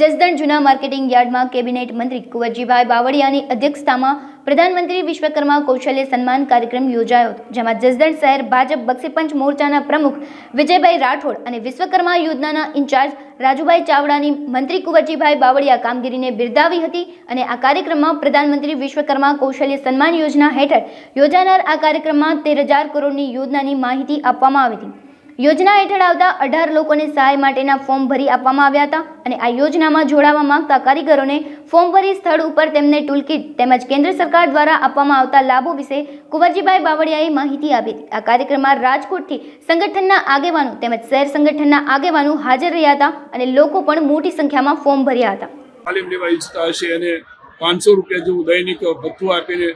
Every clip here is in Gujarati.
જસદણ જૂના માર્કેટિંગ યાર્ડમાં કેબિનેટ મંત્રી કુંવરજીભાઈ બાવળિયાની અધ્યક્ષતામાં પ્રધાનમંત્રી વિશ્વકર્મા કૌશલ્ય સન્માન કાર્યક્રમ યોજાયો હતો, જેમાં જસદણ શહેર ભાજપ બક્ષીપંચ મોરચાના પ્રમુખ વિજયભાઈ રાઠોડ અને વિશ્વકર્મા યોજનાના ઇન્ચાર્જ રાજુભાઈ ચાવડાની મંત્રી કુંવરજીભાઈ બાવળિયા કામગીરીને બિરદાવી હતી અને આ કાર્યક્રમમાં પ્રધાનમંત્રી વિશ્વકર્મા કૌશલ્ય સન્માન યોજના હેઠળ યોજાનાર આ કાર્યક્રમમાં તેર હજાર કરોડની યોજનાની માહિતી આપવામાં આવી હતી. યોજના હેઠળ આવતા અઢાર લોકોને સહાય માટેના ફોર્મ ભરી આપવામાં આવ્યા હતા અને આ યોજનામાં જોડાવા માંગતા કારીગરોને ફોર્મ ભરી સ્થળ ઉપર તેમને ટૂલકીટ તેમજ કેન્દ્ર સરકાર દ્વારા આપવામાં આવતા લાભો વિશે કુંવરજીભાઈ બાવળિયાએ માહિતી આપી. આ કાર્યક્રમમાં રાજકોટથી સંગઠનના આગેવાનો તેમજ શહેર સંગઠનના આગેવાનો હાજર રહ્યા હતા અને લોકો પણ મોટી સંખ્યામાં ફોર્મ ભર્યા હતા. તાલીમ લેવા ઈચ્છતા હશે અને પાંચસો રૂપિયા જેવું દૈનિક ભથ્થું આપીને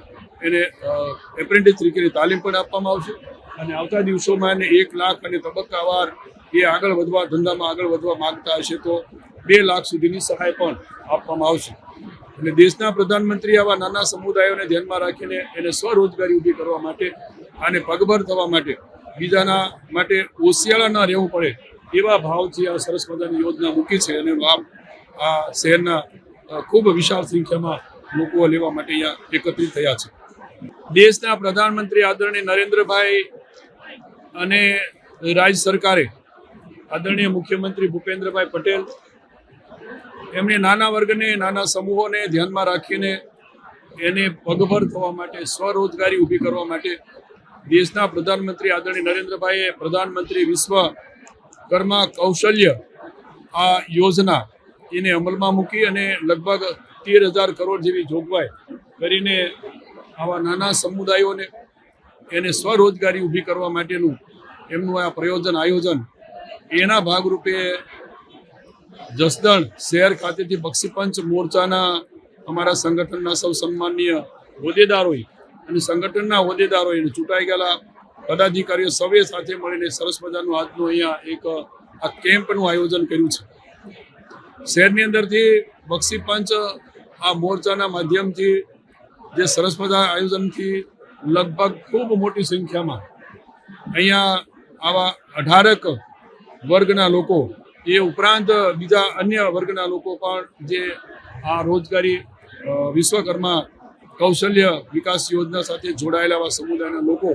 એને એપ્રેન્ટિસ તરીકેની તાલીમ પણ આપવામાં આવશે. અને આવતા દિવસોમાં એને એક લાખ અને તબક્કાવાર એ આગળ વધવા, ધંધામાં આગળ વધવા માગતા હશે તો બે લાખ સુધીની સહાય પણ આપવામાં આવશે. અને દેશના પ્રધાનમંત્રી આવા નાના સમુદાયોને ધ્યાનમાં રાખીને એને સ્વરોજગારી ઊભી કરવા માટે અને પગભર થવા માટે, બીજાના માટે ઓશિયાળા ન રહેવું પડે એવા ભાવથી આ સરસ મજાની યોજના મૂકી છે અને લાભ આ શહેરના ખૂબ વિશાળ સંખ્યામાં લોકો લેવા માટે અહીંયા એકત્રિત થયા છે. દેશના પ્રધાનમંત્રી આદરણીય નરેન્દ્રભાઈ અને રાજ્ય સરકારે આદરણીય મુખ્યમંત્રી ભૂપેન્દ્રભાઈ પટેલ એમણે નાના વર્ગને, નાના સમૂહોને ધ્યાનમાં રાખીને એને પગભર થવા માટે, સ્વરોજગારી ઊભી કરવા માટે દેશના પ્રધાનમંત્રી આદરણીય નરેન્દ્રભાઈએ પ્રધાનમંત્રી વિશ્વકર્મા કૌશલ્ય આ યોજના એને અમલમાં મૂકી અને લગભગ તેર હજાર કરોડ જેવી જોગવાઈ કરીને આવા નાના સમુદાયોને એને સ્વરોજગારી ઊભી કરવા માટેનું એમનું આ પ્રયોજન આયોજન, એના ભાગરૂપે જસદણ શહેર ખાતેથી બક્ષીપંચ મોરચાના અમારા સંગઠનના સૌ સન્માનીય હોદ્દેદારોએ અને સંગઠનના હોદ્દેદારોએ ચૂંટાઈ ગયેલા પદાધિકારીઓ સૌએ સાથે મળીને સરસ મજાનું આજનું અહીંયા એક, આ કેમ્પનું આયોજન કર્યું છે. શહેરની અંદરથી બક્ષીપંચ આ મોરચાના માધ્યમથી જે સરસ મજા આયોજનથી લગભગ ખૂબ મોટી સંખ્યામાં અહીંયા આવા અઢારક વર્ગના લોકો, એ ઉપરાંત બીજા અન્ય વર્ગના લોકો પણ જે આ રોજગારી વિશ્વકર્મા કૌશલ્ય વિકાસ યોજના સાથે જોડાયેલા આવા સમુદાયના લોકો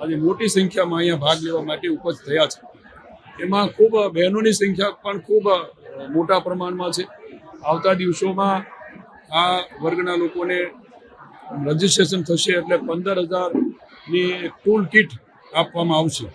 આજે મોટી સંખ્યામાં અહીંયા ભાગ લેવા માટે ઉપજ થયા છે. એમાં ખૂબ બહેનોની સંખ્યા પણ ખૂબ મોટા પ્રમાણમાં છે. આવતા દિવસોમાં આ વર્ગના લોકોને રજીસ્ટ્રેશન થશે એટલે પંદર હજારની ટૂલ કિટ આપવામાં આવશે.